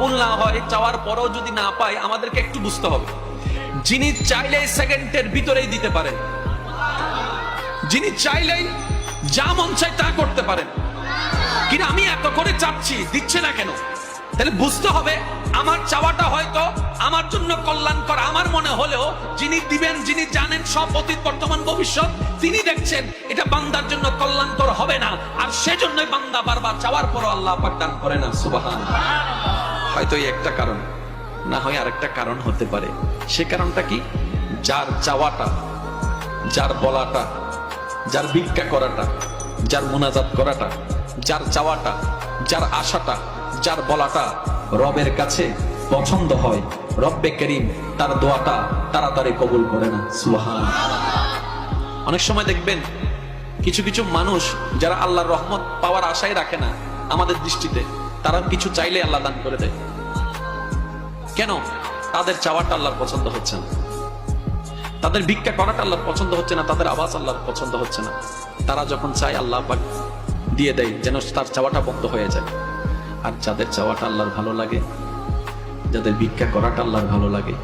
কবুল না হয়, চাওয়ার পরেও যদি না পাই আমাদেরকে একটু বুঝতে হবে। যিনি চাইলে সেকেন্ডের ভিতরেই দিতে পারেন। যিনি চাইলেই যা মন চাই তা করতে পারেন। কিন্তু আমি এত করে চাচ্ছি, দিচ্ছে না কেন? তাহলে বুঝতে হবে, আমার চাওয়াটা হয়তো আমার জন্য কল্যাণকর। আমার মনে হলেও যিনি দিবেন, যিনি জানেন সব অতীত, বর্তমান, ভবিষ্যৎ, তিনি দেখছেন, এটা বান্দার জন্য কল্যাণকর হবে না। আর সেজন্যই বান্দা বারবার চাওয়ার পরও আল্লাহ পাক দান করে না সুবাহান হয়তো একটা কারণ, না হয় আরেকটা কারণ হতে পারে। সে কারণটা কি? যার চাওয়াটা, যার বলাটা, যার ভিক্ষা করাটা, যার মোনাজাত করাটা, যার চাওয়াটা, যার আশাটা, যার বলাটা রবের কাছে পছন্দ হয়। রব্বে করিম তার দোয়াটা তাড়াতাড়ি কবুল করে না। সুহান অনেক সময় দেখবেন কিছু কিছু মানুষ যারা আল্লাহর রহমত পাওয়ার আশাই রাখে না আমাদের দৃষ্টিতে। তারা কিছু চাইলে আল্লাহ দান করে দেয়। কেন? তাদের চাওয়াটা আল্লাহর পছন্দ হচ্ছে না। তাদের ভিক্ষা করাটা আল্লাহর পছন্দ হচ্ছে না, তাদের আওয়াজ আল্লাহর পছন্দ হচ্ছে না। তারা যখন চায়, আল্লাহ পাক দিয়ে দেয়, যেন তার চাওয়াটা বন্ধ হয়ে যায়। আর যাদের চাওয়াটা আল্লাহর ভালো লাগে, যাদের ভিক্ষা করাটা আল্লাহর ভালো লাগে,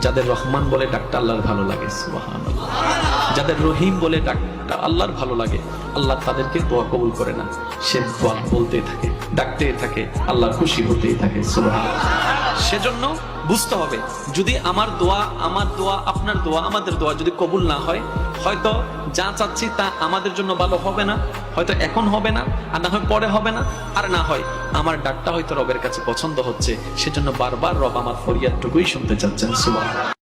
যাদের রহমান বলে ডাকটা আল্লাহর ভালো লাগে, সুবহানাল্লাহ। যাদের রহিম বলে ডাকটা আল্লাহর ভালো লাগে। আল্লাহ তাদেরকে দোয়া কবুল করে না। সে দোয়া বলতেই থাকে, ডাকতেই থাকে, আল্লাহ খুশি হতেই থাকে সেজন্য বুঝতে হবে, যদি আমার দোয়া আমার দোয়া, আপনার দোয়া, আমাদের দোয়া যদি কবুল না হয়, হয়তো যা চাচ্ছি তা আমাদের জন্য ভালো হবে না, হয়তো এখন হবে না, আর না হয় পরে হবে না, আর না হয় আমার ডাকটা হয়তো রবের কাছে পছন্দ হচ্ছে, সেজন্য বারবার রব আমার ফরিয়াদটুকুই শুনতে চাচ্ছেন, সুবহানাল্লাহ।